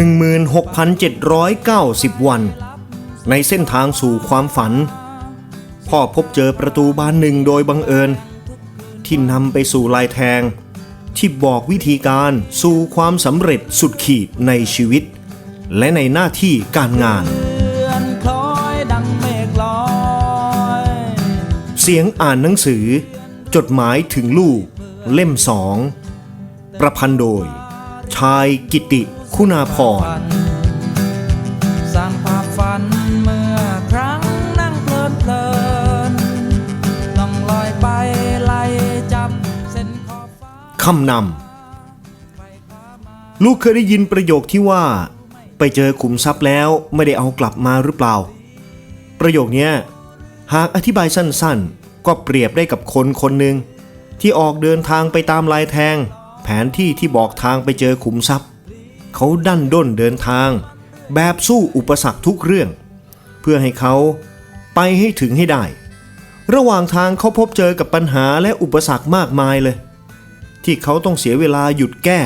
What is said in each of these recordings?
16,790 วัน ในเส้นทางสู่ความฝัน พ่อพบเจอประตูบานหนึ่งโดยบังเอิญ ที่นำไปสู่ลายแทง ที่บอกวิธีการสู่ความสำเร็จสุดขีดในชีวิต และในหน้าที่การงาน เสียงอ่านหนังสือ จดหมายถึงลูก เล่มสอง ประพันธ์โดย ชายกิติ คุณาพรฝันสร้างภาพฝันเมื่อครั้งนั่งเพลินเพลินต้องลอยไปไล่จับเส้นขอบฟ้าคำนำลูกเคยได้ยินประโยคที่ว่า ไปเจอขุมทรัพย์แล้วไม่ได้เอากลับมาหรือเปล่า ประโยคเนี้ยหากอธิบายสั้นๆ ก็เปรียบได้กับคนคนหนึ่งที่ออกเดินทางไปตามลายแทง แผนที่ที่บอกทางไปเจอขุมทรัพย์ เขาดันด้นเดินทาง แบบสู้อุปสรรคทุกเรื่อง เพื่อให้เขาไปให้ถึงให้ได้ ระหว่างทางเขาพบเจอกับปัญหาและอุปสรรคมากมายเลย ที่เขาต้องเสียเวลาหยุดแก้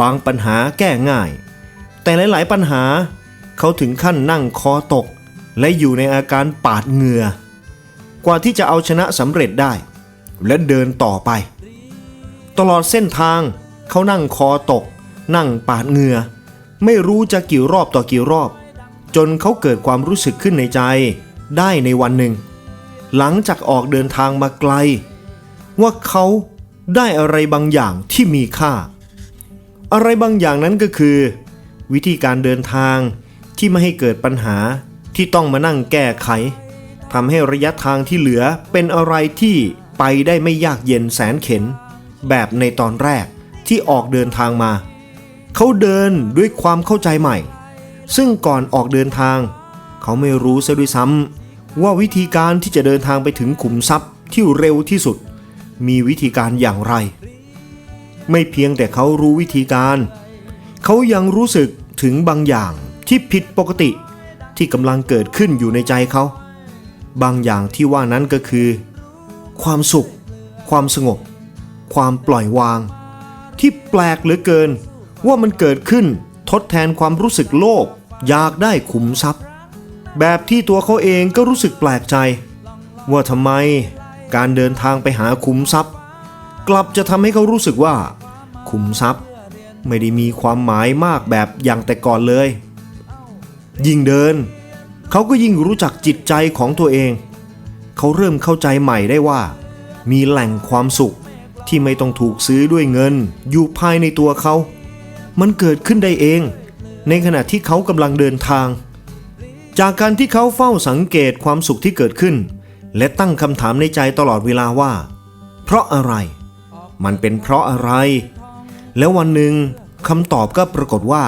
บางปัญหาแก้ง่าย แต่หลายๆปัญหาเขาถึงขั้นนั่งคอตก และอยู่ในอาการปาดเหงื่อ กว่าที่จะเอาชนะสำเร็จได้ และเดินต่อไป ตลอดเส้นทางเขานั่งคอตก นั่งปาดเหงื่อ ไม่รู้จะกี่รอบต่อกี่รอบ จนเขาเกิดความรู้สึกขึ้นในใจได้ในวันหนึ่ง หลังจากออกเดินทางมาไกล ว่าเขาได้อะไรบางอย่างที่มีค่า อะไรบางอย่างนั้นก็คือ วิธีการเดินทางที่ไม่ให้เกิดปัญหาที่ต้องมานั่งแก้ไขทำให้ระยะทางที่เหลือเป็นอะไรที่ไปได้ไม่ยากเย็นแสนเข็น แบบในตอนแรกที่ออกเดินทางมา เขาเดินด้วยความเข้าใจใหม่ ซึ่งก่อนออกเดินทาง เขาไม่รู้ซะด้วยซ้ำว่าวิธีการที่จะเดินทางไปถึงขุมทรัพย์ที่เร็วที่สุด มีวิธีการอย่างไร ไม่เพียงแต่เขารู้วิธีการ เขายังรู้สึกถึงบางอย่างที่ผิดปกติที่กำลังเกิดขึ้นอยู่ในใจเขา บางอย่างที่ว่านั้นก็คือ ความสุข ความสงบ ความปล่อยวาง ที่แปลกเหลือเกิน ว่ามันเกิดขึ้นทดแทนความรู้สึกโลภอยากได้ขุมทรัพย์ แบบที่ตัวเขาเองก็รู้สึกแปลกใจ ว่าทำไมการเดินทางไปหาขุมทรัพย์ กลับจะทำให้เขารู้สึกว่า ขุมทรัพย์ ไม่ได้มีความหมายมากแบบอย่างแต่ก่อนเลย ยิ่งเดิน เขาก็ยิ่งรู้จักจิตใจของตัวเอง เขาเริ่มเข้าใจใหม่ได้ว่า มีแหล่งความสุขที่ไม่ต้องถูกซื้อด้วยเงินอยู่ภายในตัวเขา มันเกิดขึ้นได้เอง ในขณะที่เขากำลังเดินทาง จากการที่เขาเฝ้าสังเกตความสุขที่เกิดขึ้น และตั้งคำถามในใจตลอดเวลาว่า เพราะอะไร มันเป็นเพราะอะไร แล้ววันหนึ่งคำตอบก็ปรากฏว่า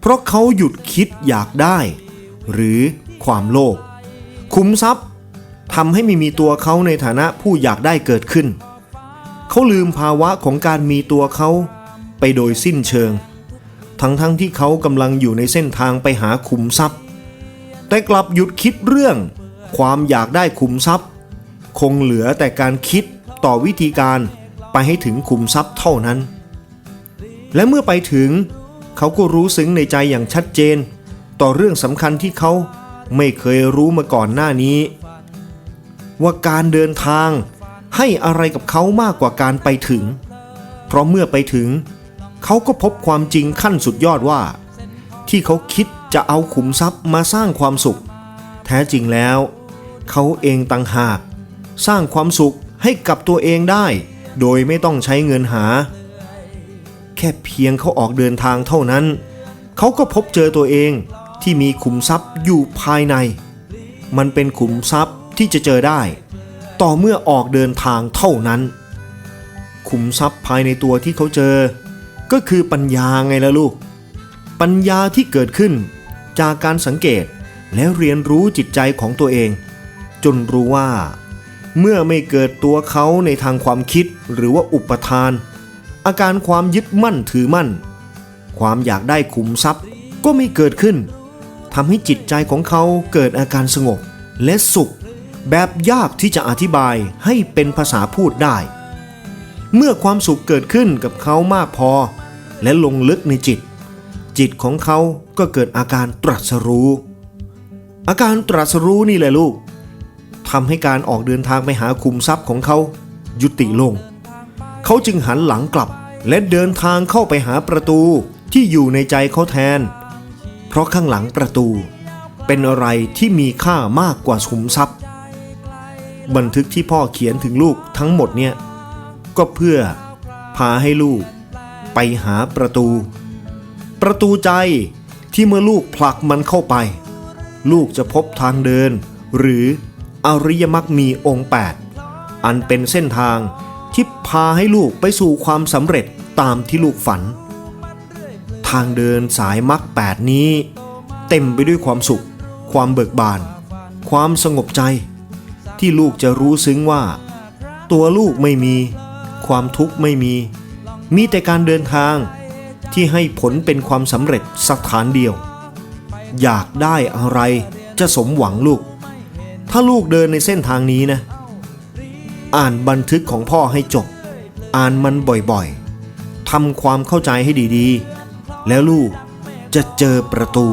เพราะเขาหยุดคิดอยากได้ หรือความโลภคุ้มทรัพย์ทำให้ไม่มีตัวเขาในฐานะผู้อยากได้เกิดขึ้น เขาลืมภาวะของการมีตัวเขาไปโดยสิ้นเชิง ทั้งๆทที่เขากำลังอยู่ในเส้นทางไปหาขุมทรัพย์ แต่กลับหยุดคิดเรื่อง ความอยากได้ขุมทรัพย์ คงเหลือแต่การคิดต่อวิธีการไปให้ถึงขุมทรัพย์เท่านั้น และเมื่อไปถึง เขาก็รู้ซึ้งในใจอย่างชัดเจน ต่อเรื่องสำคัญที่เขาไม่เคยรู้มาก่อนหน้านี้ ว่าการเดินทางให้อะไรกับเขามากกว่าการไปถึง เพราะเมื่อไปถึง เขาก็พบความจริงขั้นสุดยอดว่า ที่เขาคิดจะเอาขุมทรัพย์มาสร้างความสุข แท้จริงแล้ว เขาเองต่างหาก สร้างความสุขให้กับตัวเองได้ โดยไม่ต้องใช้เงินหา แค่เพียงเขาออกเดินทางเท่านั้น เขาก็พบเจอตัวเองที่มีขุมทรัพย์อยู่ภายใน มันเป็นขุมทรัพย์ที่จะเจอได้ ต่อเมื่อออกเดินทางเท่านั้น ขุมทรัพย์ภายในตัวที่เขาเจอ ก็คือปัญญาไงล่ะลูก ปัญญาที่เกิดขึ้นจากการสังเกตและเรียนรู้จิตใจของตัวเอง จนรู้ว่า เมื่อไม่เกิดตัวเขาในทางความคิดหรือว่าอุปทาน อาการความยึดมั่นถือมั่น ความอยากได้ขุมทรัพย์ก็ไม่เกิดขึ้นทำให้จิตใจของเขาเกิดอาการสงบและสุข แบบยากที่จะอธิบายให้เป็นภาษาพูดได้ เมื่อความสุขเกิดขึ้นกับเขามากพอ และลงลึกในจิต จิตของเขาก็เกิดอาการตรัสรู้ อาการตรัสรู้นี่แหละลูกทำให้การออกเดินทางไปหาคุมทรัพย์ของเขา ยุติลง เขาจึงหันหลังกลับ และเดินทางเข้าไปหาประตูที่อยู่ในใจเขาแทน เพราะข้างหลังประตู เป็นอะไรที่มีค่ามากกว่าคุมทรัพย์ บันทึกที่พ่อเขียนถึงลูกทั้งหมดเนี่ยก็เพื่อพาให้ลูก ไปหาประตู ประตูใจที่เมื่อลูกผลักมันเข้าไป ลูกจะพบทางเดิน หรืออริยมรรคมีองค์ 8 อันเป็นเส้นทางที่พาให้ลูกไปสู่ความสำเร็จตามที่ลูกฝัน ทางเดินสายมรรคแปดนี้ เต็มไปด้วยความสุข ความเบิกบาน ความสงบใจ ที่ลูกจะรู้ซึ้งว่า ตัวลูกไม่มี ความทุกข์ไม่มี มีแต่การเดินทางที่ให้ผลเป็นความสำเร็จสักฐานเดียว อยากได้อะไรจะสมหวังลูก ถ้าลูกเดินในเส้นทางนี้นะ อ่านบันทึกของพ่อให้จบ อ่านมันบ่อยๆทำความเข้าใจให้ดีๆ แล้วลูกจะเจอประตู